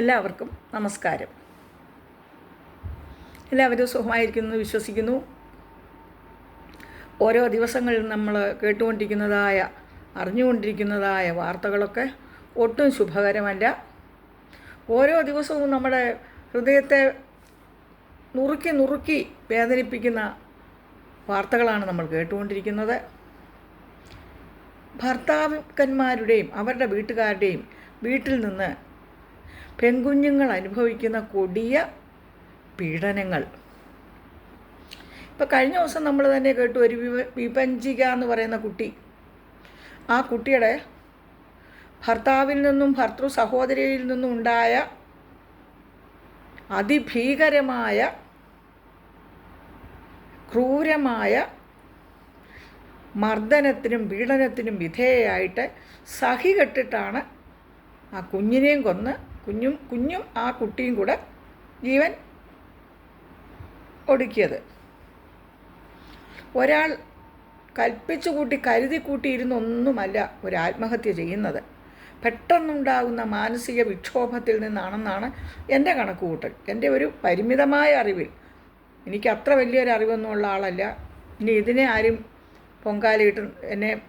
എല്ലാവർക്കും നമസ്കാരം. എല്ലാവരും സുഖമായിരിക്കുന്നു വിശ്വസിക്കുന്നു. ഓരോ ദിവസങ്ങളിൽ നമ്മൾ കേട്ടുകൊണ്ടിരിക്കുന്നതായ അറിഞ്ഞുകൊണ്ടിരിക്കുന്നതായ വാർത്തകളൊക്കെ ഒട്ടും ശുഭകരമല്ല. ഓരോ ദിവസവും നമ്മുടെ ഹൃദയത്തെ നുറുക്കി നുറുക്കി വേദനിപ്പിക്കുന്ന വാർത്തകളാണ് നമ്മൾ കേട്ടുകൊണ്ടിരിക്കുന്നത്. ഭർത്താക്കന്മാരുടെയും അവരുടെ വീട്ടുകാരുടെയും വീട്ടിൽ നിന്ന് പെൺകുഞ്ഞുങ്ങൾ അനുഭവിക്കുന്ന കൊടിയ പീഡനങ്ങൾ. ഇപ്പോൾ കഴിഞ്ഞ ദിവസം നമ്മൾ തന്നെ കേട്ടു ഒരു വിപഞ്ചിക എന്ന് പറയുന്ന കുട്ടി. ആ കുട്ടിയുടെ ഭർത്താവിൽ നിന്നും ഭർത്തൃ സഹോദരിയിൽ നിന്നും ഉണ്ടായ അതിഭീകരമായ ക്രൂരമായ മർദ്ദനത്തിനും പീഡനത്തിനും വിധേയയായിട്ട് സഹി കെട്ടിട്ടാണ് ആ കുഞ്ഞിനെയും കൊന്ന് കുഞ്ഞും കുഞ്ഞും ആ കുട്ടിയും കൂടെ ജീവൻ ഒടുക്കിയത്. ഒരാൾ കൽപ്പിച്ചു കൂട്ടി കരുതി കൂട്ടിയിരുന്നൊന്നുമല്ല ഒരു ആത്മഹത്യ ചെയ്യുന്നത്. പെട്ടെന്നുണ്ടാകുന്ന മാനസിക വിക്ഷോഭത്തിൽ നിന്നാണെന്നാണ് എന്റെ കണക്കുകൂട്ടൽ. എന്റെ ഒരു പരിമിതമായ അറിവിൽ. എനിക്ക് അത്ര വലിയൊരു അറിവൊന്നുമുള്ള ആളല്ല. ഇനി ഇതിനെ ആരും പൊങ്കാലയിട്ട് എന്നെ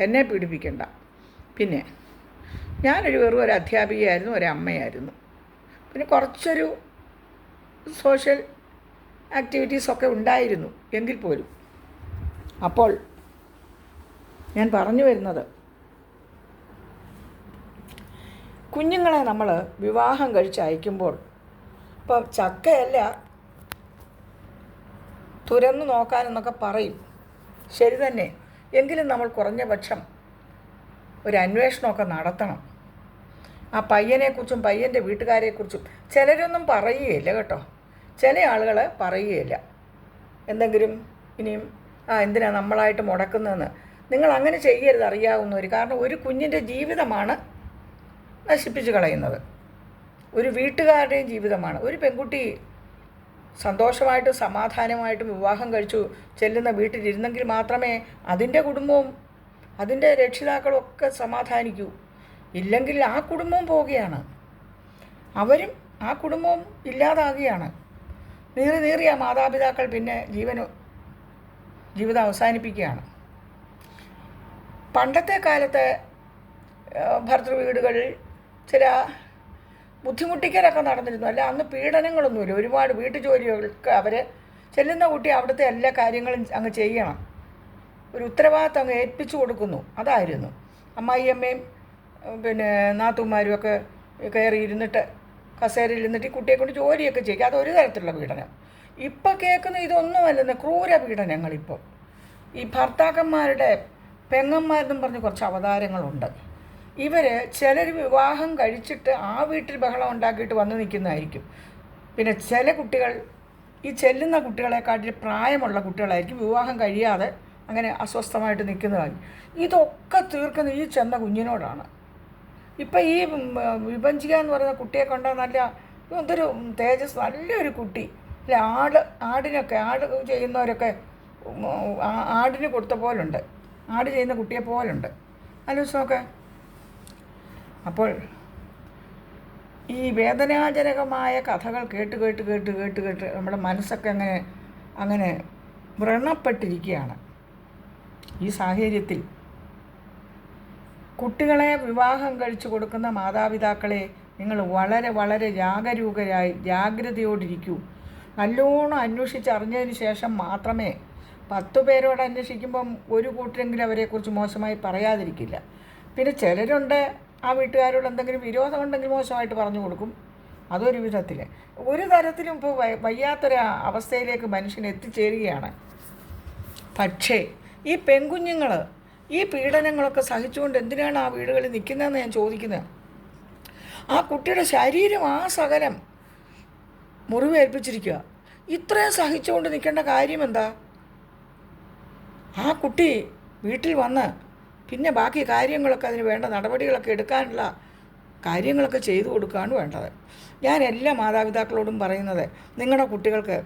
എന്നെ പീഡിപ്പിക്കണ്ട. പിന്നെ ഞാനൊരു വെറും ഒരു അധ്യാപികയായിരുന്നു ഒരു അമ്മയായിരുന്നു. പിന്നെ കുറച്ചൊരു സോഷ്യൽ ആക്ടിവിറ്റീസൊക്കെ ഉണ്ടായിരുന്നു എങ്കിൽ പോലും. അപ്പോൾ ഞാൻ പറഞ്ഞു വരുന്നത് കുഞ്ഞുങ്ങളെ നമ്മൾ വിവാഹം കഴിച്ച് അയക്കുമ്പോൾ ഇപ്പോൾ ചക്കയല്ല തുരന്നു നോക്കാനെന്നൊക്കെ പറയും. ശരി തന്നെ. എങ്കിലും നമ്മൾ കുറഞ്ഞ പക്ഷം ഒരു അന്വേഷണമൊക്കെ നടത്തണം. ആ പയ്യനെക്കുറിച്ചും പയ്യന്റെ വീട്ടുകാരെക്കുറിച്ചും ചിലരൊന്നും പറയുകയില്ല കേട്ടോ. ചില ആളുകൾ പറയുകയില്ല. എന്തെങ്കിലും ഇനിയും ആ എന്തിനാണ് നമ്മളായിട്ട് മുടക്കുന്നതെന്ന്. നിങ്ങൾ അങ്ങനെ ചെയ്യരുത് അറിയാവുന്നവർ കാരണം ഒരു കുഞ്ഞിന്റെ ജീവിതമാണ് നശിപ്പിച്ച് കളയുന്നത്. ഒരു വീട്ടുകാരുടെയും ജീവിതമാണ്. ഒരു പെൺകുട്ടി സന്തോഷമായിട്ടും സമാധാനമായിട്ടും വിവാഹം കഴിച്ചു ചെല്ലുന്ന വീട്ടിലിരുന്നെങ്കിൽ മാത്രമേ അതിന്റെ കുടുംബവും അതിന്റെ രക്ഷിതാക്കളും ഒക്കെ സമാധാനിക്കൂ. ഇല്ലെങ്കിൽ ആ കുടുംബവും പോവുകയാണ്. അവരും ആ കുടുംബവും ഇല്ലാതാകുകയാണ് നീറി നീറിയ മാതാപിതാക്കൾ പിന്നെ ജീവൻ ജീവിതം അവസാനിപ്പിക്കുകയാണ്. പണ്ടത്തെ കാലത്തെ ഭർത്തൃ വീടുകളിൽ ചില ബുദ്ധിമുട്ടിക്കലൊക്കെ നടന്നിരുന്നു. അല്ല അന്ന് പീഡനങ്ങളൊന്നുമില്ല. ഒരുപാട് വീട്ടുജോലികൾക്ക് അവർ ചെല്ലുന്ന കുട്ടി അവിടുത്തെ എല്ലാ കാര്യങ്ങളും അങ്ങ് ചെയ്യണം. ഒരു ഉത്തരവാദിത്തം അങ്ങ് ഏൽപ്പിച്ചു കൊടുക്കുന്നു. അതായിരുന്നു. അമ്മായിയമ്മയും പിന്നെ നാത്തുമാരും ഒക്കെ കയറി ഇരുന്നിട്ട് കസേരയിൽ ഇരുന്നിട്ട് ഈ കുട്ടിയെ കൊണ്ട് ജോലിയൊക്കെ ചെയ്യിക്കുക അതൊരു തരത്തിലുള്ള പീഡനം. ഇപ്പം കേൾക്കുന്ന ഇതൊന്നുമല്ലെന്ന് ക്രൂര പീഡനങ്ങളിപ്പോൾ ഈ ഭർത്താക്കന്മാരുടെ പെങ്ങന്മാരെന്നും പറഞ്ഞ് കുറച്ച് അവതാരങ്ങളുണ്ട്. ഇവർ ചിലർ വിവാഹം കഴിച്ചിട്ട് ആ വീട്ടിൽ ബഹളം ഉണ്ടാക്കിയിട്ട് വന്ന് നിൽക്കുന്നതായിരിക്കും. പിന്നെ ചില കുട്ടികൾ ഈ ചെല്ലുന്ന കുട്ടികളെക്കാട്ടിൽ പ്രായമുള്ള കുട്ടികളായിരിക്കും വിവാഹം കഴിയാതെ അങ്ങനെ അസ്വസ്ഥമായിട്ട് നിൽക്കുന്നതായി ഇതൊക്കെ തീർക്കുന്ന ഈ ചെന്ന കുഞ്ഞിനോടാണ്. ഇപ്പം ഈ വിഭജിക എന്ന് പറയുന്ന കുട്ടിയെ കണ്ടാൽ നല്ല എന്തൊരു തേജസ് നല്ലൊരു കുട്ടി. അല്ലെ ആട് ആടിനൊക്കെ ആട് ചെയ്യുന്നവരൊക്കെ ആടിന് കൊടുത്ത പോലുണ്ട്. ആട് ചെയ്യുന്ന കുട്ടിയെ പോലുണ്ട്. ആലോചിച്ച് നോക്കെ അപ്പോൾ ഈ വേദനാജനകമായ കഥകൾ കേട്ട് കേട്ട് കേട്ട് കേട്ട് കേട്ട് നമ്മുടെ മനസ്സൊക്കെ അങ്ങനെ അങ്ങനെ വ്രണപ്പെട്ടിരിക്കുകയാണ്. ഈ സാഹചര്യത്തിൽ കുട്ടികളെ വിവാഹം കഴിച്ചു കൊടുക്കുന്ന മാതാപിതാക്കളെ നിങ്ങൾ വളരെ വളരെ ജാഗരൂകരായി ജാഗ്രതയോടിരിക്കൂ. നല്ലോണം അന്വേഷിച്ചറിഞ്ഞതിന് ശേഷം മാത്രമേ പത്ത് പേരോട് അന്വേഷിക്കുമ്പം ഒരു കൂട്ടരെങ്കിലും അവരെക്കുറിച്ച് മോശമായി പറയാതിരിക്കില്ല. പിന്നെ ചിലരുണ്ട് ആ വീട്ടുകാരോട് എന്തെങ്കിലും വിരോധമുണ്ടെങ്കിൽ മോശമായിട്ട് പറഞ്ഞു കൊടുക്കും. അതൊരു വിധത്തിൽ ഒരു തരത്തിലും ഇപ്പോൾ വയ്യാത്തൊരു അവസ്ഥയിലേക്ക് മനുഷ്യൻ എത്തിച്ചേരുകയാണ്. പക്ഷേ ഈ പെൺകുഞ്ഞുങ്ങൾ ഈ പീഡനങ്ങളൊക്കെ സഹിച്ചുകൊണ്ട് എന്തിനാണ് ആ വീടുകളിൽ നിൽക്കുന്നതെന്ന് ഞാൻ ചോദിക്കുന്നത്? ആ കുട്ടിയുടെ ശരീരം ആ സകലം മുറിവേൽപ്പിച്ചിരിക്കുക. ഇത്രയും സഹിച്ചുകൊണ്ട് നിൽക്കേണ്ട കാര്യം എന്താ ആ കുട്ടി വീട്ടിൽ വന്ന് പിന്നെ ബാക്കി കാര്യങ്ങളൊക്കെ അതിന് വേണ്ട നടപടികളൊക്കെ എടുക്കാനുള്ള കാര്യങ്ങളൊക്കെ ചെയ്തു കൊടുക്കുകയാണ് വേണ്ടത്. ഞാൻ എല്ലാ മാതാപിതാക്കളോടും പറയുന്നത് നിങ്ങളുടെ കുട്ടികൾക്ക്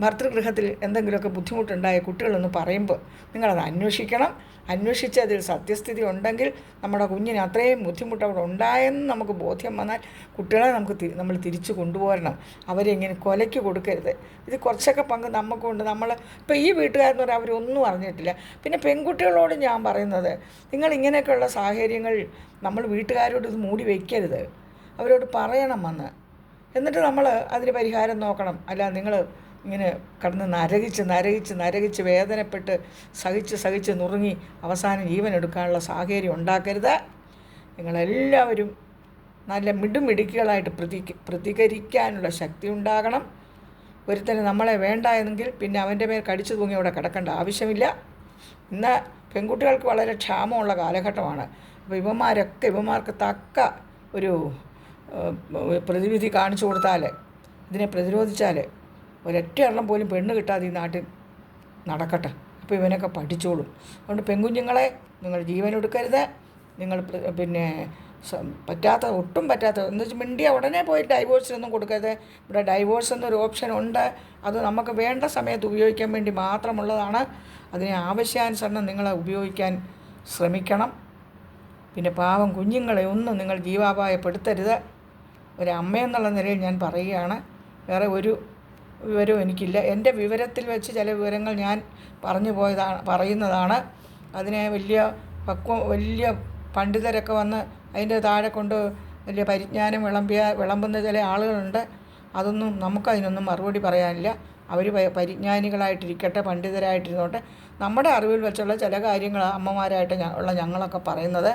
ഭർതൃഗൃഹത്തിൽ എന്തെങ്കിലുമൊക്കെ ബുദ്ധിമുട്ടുണ്ടായ കുട്ടികളൊന്ന് പറയുമ്പോൾ നിങ്ങളത് അന്വേഷിക്കണം. അന്വേഷിച്ച് അതിൽ സത്യസ്ഥിതി ഉണ്ടെങ്കിൽ നമ്മുടെ കുഞ്ഞിന് അത്രയും ബുദ്ധിമുട്ട് അവിടെ ഉണ്ടായെന്ന് നമുക്ക് ബോധ്യം വന്നാൽ കുട്ടികളെ നമുക്ക് നമ്മൾ തിരിച്ചു കൊണ്ടുപോരണം. അവരെ ഇങ്ങനെ കൊലയ്ക്ക് കൊടുക്കരുത്. ഇത് കുറച്ചൊക്കെ പങ്ക് നമുക്കുണ്ട്. നമ്മൾ ഇപ്പോൾ ഈ വീട്ടുകാരെന്ന് പറഞ്ഞാൽ അവരൊന്നും അറിഞ്ഞിട്ടില്ല. പിന്നെ പെൺകുട്ടികളോട് ഞാൻ പറയുന്നത് നിങ്ങൾ ഇങ്ങനെയൊക്കെയുള്ള സാഹചര്യങ്ങൾ നമ്മൾ വീട്ടുകാരോട് ഇത് മൂടി വയ്ക്കരുത് അവരോട് പറയണം വന്ന്. എന്നിട്ട് നമ്മൾ അതിന് പരിഹാരം നോക്കണം. അല്ല നിങ്ങൾ ഇങ്ങനെ കടന്ന് നരകിച്ച് നരകിച്ച് നരകിച്ച് വേദനപ്പെട്ട് സഹിച്ച് സഹിച്ച് നുറുങ്ങി അവസാനം ജീവൻ എടുക്കാനുള്ള സാഹചര്യം ഉണ്ടാക്കരുത്. നിങ്ങളെല്ലാവരും നല്ല മിടുമിടുക്കികളായിട്ട് പ്രതി പ്രതികരിക്കാനുള്ള ശക്തി ഉണ്ടാകണം. ഒരുത്തന് നമ്മളെ വേണ്ട എന്നെങ്കിൽ പിന്നെ അവന്റെ മേൽ കടിച്ചു തൂങ്ങി അവിടെ കിടക്കേണ്ട ആവശ്യമില്ല. ഇന്ന് പെൺകുട്ടികൾക്ക് വളരെ ക്ഷാമമുള്ള കാലഘട്ടമാണ്. അപ്പോൾ ഇവന്മാരൊക്കെ ഇവന്മാർക്ക് തക്ക ഒരു പ്രതിവിധി കാണിച്ചു കൊടുത്താൽ ഇതിനെ പ്രതിരോധിച്ചാൽ ഒരൊറ്റ എണ്ണം പോലും പെണ്ണ് കിട്ടാതെ ഈ നാട്ടിൽ നടക്കട്ടെ. അപ്പോൾ ഇവനൊക്കെ പഠിച്ചോളും. അതുകൊണ്ട് പെൺകുഞ്ഞുങ്ങളെ നിങ്ങൾ ജീവൻ എടുക്കരുത്. നിങ്ങൾ പിന്നെ പറ്റാത്ത ഒട്ടും പറ്റാത്ത എന്ന് വെച്ചാൽ മിണ്ടിയ ഉടനെ പോയി ഡൈവോഴ്സിനൊന്നും കൊടുക്കരുത്. ഇവിടെ ഡൈവോഴ്സ് എന്നൊരു ഓപ്ഷൻ ഉണ്ട്. അത് നമുക്ക് വേണ്ട സമയത്ത് ഉപയോഗിക്കാൻ വേണ്ടി മാത്രമുള്ളതാണ്. അതിനെ ആവശ്യാനുസരണം നിങ്ങൾ ഉപയോഗിക്കാൻ ശ്രമിക്കണം. പിന്നെ പാവം കുഞ്ഞുങ്ങളെ ഒന്നും നിങ്ങൾ ജീവാപായപ്പെടുത്തരുത്. ഒരു അമ്മയെന്നുള്ള നിലയിൽ ഞാൻ പറയുകയാണ്. വേറെ ഒരു വിവരവും എനിക്കില്ല. എന്റെ വിവരത്തിൽ വെച്ച് ചില വിവരങ്ങൾ ഞാൻ പറഞ്ഞു പോയതാണ് പറയുന്നതാണ്. അതിനെ വലിയ പക്വ വലിയ പണ്ഡിതരൊക്കെ വന്ന് അതിന്റെ താഴെ കൊണ്ട് വലിയ പരിജ്ഞാനം വിളമ്പിയ വിളമ്പുന്ന ചില ആളുകളുണ്ട്. അതൊന്നും നമുക്കതിനൊന്നും മറുപടി പറയാനില്ല. അവർ പരിജ്ഞാനികളായിട്ടിരിക്കട്ടെ പണ്ഡിതരായിട്ടിരുന്നോട്ടെ. നമ്മുടെ അറിവിൽ വെച്ചുള്ള ചില കാര്യങ്ങൾ അമ്മമാരായിട്ട് ഉള്ള ഞങ്ങളൊക്കെ പറയുന്നത്.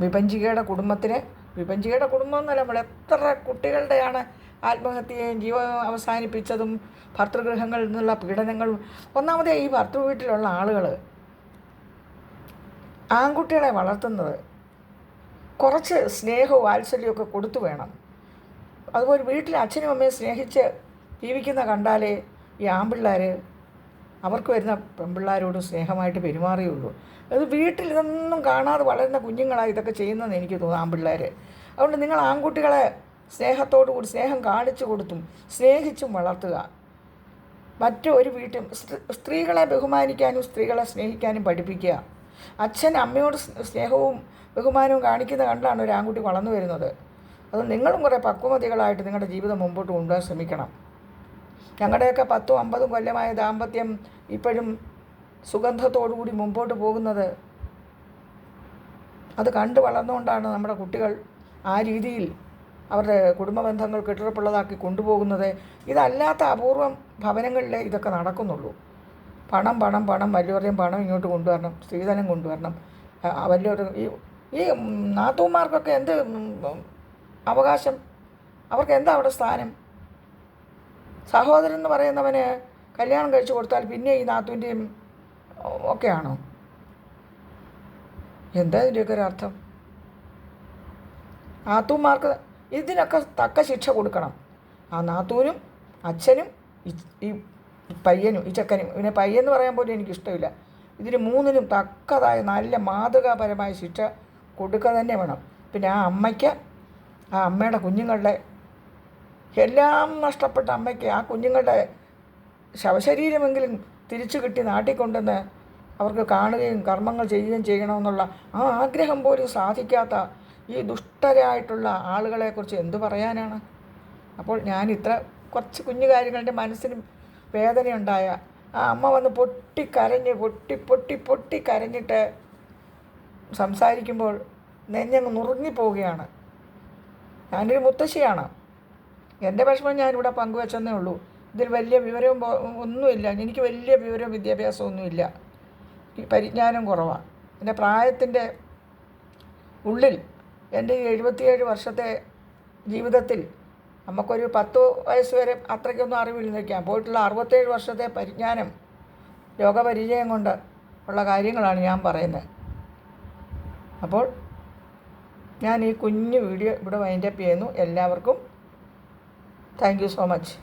വിപഞ്ചികയുടെ കുടുംബത്തിന് വിഭജികയുടെ കുടുംബം എന്നല്ല നമ്മൾ എത്ര കുട്ടികളുടെയാണ് ആത്മഹത്യയും ജീവ അവസാനിപ്പിച്ചതും ഭർത്തൃഗ്രഹങ്ങളിൽ നിന്നുള്ള പീഡനങ്ങളും. ഒന്നാമത് ഈ ഭർത്തൃ വീട്ടിലുള്ള ആളുകൾ ആൺകുട്ടികളെ വളർത്തുന്നത് കുറച്ച് സ്നേഹവും വാത്സല്യമൊക്കെ കൊടുത്തു വേണം. അതുപോലെ വീട്ടിൽ അച്ഛനും അമ്മയും സ്നേഹിച്ച് ജീവിക്കുന്ന കണ്ടാലേ ഈ ആൺപിള്ളേർ അവർക്ക് വരുന്ന പെൺപിള്ളേരോട് സ്നേഹമായിട്ട് പെരുമാറിയുള്ളൂ. അത് വീട്ടിൽ ഇതൊന്നും കാണാതെ വളരുന്ന കുഞ്ഞുങ്ങളാണ് ഇതൊക്കെ ചെയ്യുന്നതെന്ന് എനിക്ക് തോന്നുന്നു ആൺപിള്ളേർ അതുകൊണ്ട് നിങ്ങൾ ആൺകുട്ടികളെ സ്നേഹത്തോടു കൂടി സ്നേഹം കാണിച്ചു കൊടുത്തും സ്നേഹിച്ചും വളർത്തുക. മറ്റു ഒരു വീട്ടിൽ സ്ത്രീകളെ ബഹുമാനിക്കാനും സ്ത്രീകളെ സ്നേഹിക്കാനും പഠിപ്പിക്കുക. അച്ഛൻ അമ്മയോട് സ്നേഹവും ബഹുമാനവും കാണിക്കുന്ന കണ്ടാണ് ഒരു ആൺകുട്ടി വളർന്നു വരുന്നത്. അത് നിങ്ങളും കുറേ പക്വമതികളായിട്ട് നിങ്ങളുടെ ജീവിതം മുമ്പോട്ട് കൊണ്ടുപോകാൻ ശ്രമിക്കണം. ഞങ്ങളുടെയൊക്കെ പത്തും അമ്പതും കൊല്ലമായ ദാമ്പത്യം ഇപ്പോഴും സുഗന്ധത്തോടുകൂടി മുമ്പോട്ട് പോകുന്നത് അത് കണ്ടു വളർന്നുകൊണ്ടാണ് നമ്മുടെ കുട്ടികൾ ആ രീതിയിൽ അവരുടെ കുടുംബ ബന്ധങ്ങൾ കൊണ്ടുപോകുന്നത്. ഇതല്ലാത്ത അപൂർവം ഭവനങ്ങളിലേ ഇതൊക്കെ നടക്കുന്നുള്ളൂ. പണം പണം പണം വലിയവരുടെയും പണം ഇങ്ങോട്ട് കൊണ്ടുവരണം സ്ത്രീധനം കൊണ്ടുവരണം. വലിയൊരു ഈ ഈ ഉം, നാത്തൂന്മാർക്കൊക്കെ എന്ത് അവകാശം? അവർക്ക് എന്താ അവിടെ സ്ഥാനം? സഹോദരൻ എന്ന് പറയുന്നവന് കല്യാണം കഴിച്ചു കൊടുത്താൽ പിന്നെ ഈ നാത്തുവിന്റെയും ഒക്കെയാണോ? എന്താ ഇതിന്റെയൊക്കെ ഒരു അർത്ഥം? നാത്തൂന്മാർക്ക് ഇതിനൊക്കെ തക്ക ശിക്ഷ കൊടുക്കണം. ആ നാത്തൂനും അച്ഛനും ഈ പയ്യനും ഈ ചെക്കനും. പിന്നെ പയ്യെന്ന് പറയാൻ പോലും എനിക്കിഷ്ടമില്ല. ഇതിന് മൂന്നിനും തക്കതായ നല്ല മാതൃകാപരമായ ശിക്ഷ കൊടുക്കുക തന്നെ വേണം. പിന്നെ ആ അമ്മയ്ക്ക് ആ അമ്മയുടെ കുഞ്ഞുങ്ങളുടെ എല്ലാം നഷ്ടപ്പെട്ട അമ്മയ്ക്ക് ആ കുഞ്ഞുങ്ങളുടെ ശവശരീരമെങ്കിലും തിരിച്ചു കിട്ടി നാട്ടിൽ കൊണ്ടുവന്ന് അവർക്ക് കാണുകയും കർമ്മങ്ങൾ ചെയ്യുകയും ചെയ്യണമെന്നുള്ള ആ ആഗ്രഹം പോലും സാധിക്കാത്ത ഈ ദുഷ്ടരായിട്ടുള്ള ആളുകളെക്കുറിച്ച് എന്തു പറയാനാണ്? അപ്പോൾ ഞാൻ ഇത്ര കുറച്ച് കുഞ്ഞു കാര്യങ്ങളുടെ മനസ്സിന് വേദനയുണ്ടായ ആ അമ്മ വന്ന് പൊട്ടി പൊട്ടിക്കരഞ്ഞ് പൊട്ടി പൊട്ടി പൊട്ടി കരഞ്ഞിട്ട് സംസാരിക്കുമ്പോൾ നെഞ്ഞങ്ങ് നുറുങ്ങിപ്പോവുകയാണ് ഞാനൊരു മുത്തശ്ശിയാണ്. എന്റെ വിഷമം ഞാനിവിടെ പങ്കുവെച്ചെന്നേ ഉള്ളൂ. ഇതിൽ വലിയ വിവരവും ഒന്നുമില്ല. എനിക്ക് വലിയ വിവരവും വിദ്യാഭ്യാസവും ഒന്നുമില്ല പരിജ്ഞാനം കുറവാണ് എന്റെ പ്രായത്തിന്റെ ഉള്ളിൽ എന്റെ ഈ എഴുപത്തിയേഴ് വർഷത്തെ ജീവിതത്തിൽ നമുക്കൊരു പത്ത് വയസ്സ് വരെ അത്രയ്ക്കൊന്നും അറിവില്ലെന്നിരിക്കാം പോയിട്ടുള്ള അറുപത്തേഴ് വർഷത്തെ പരിജ്ഞാനം രോഗപരിചയം കൊണ്ട് ഉള്ള കാര്യങ്ങളാണ് ഞാൻ പറയുന്നത്. അപ്പോൾ ഞാൻ ഈ കുഞ്ഞു വീഡിയോ ഇവിടെ വൈൻഡപ്പ് ചെയ്യുന്നു. എല്ലാവർക്കും Thank you so much.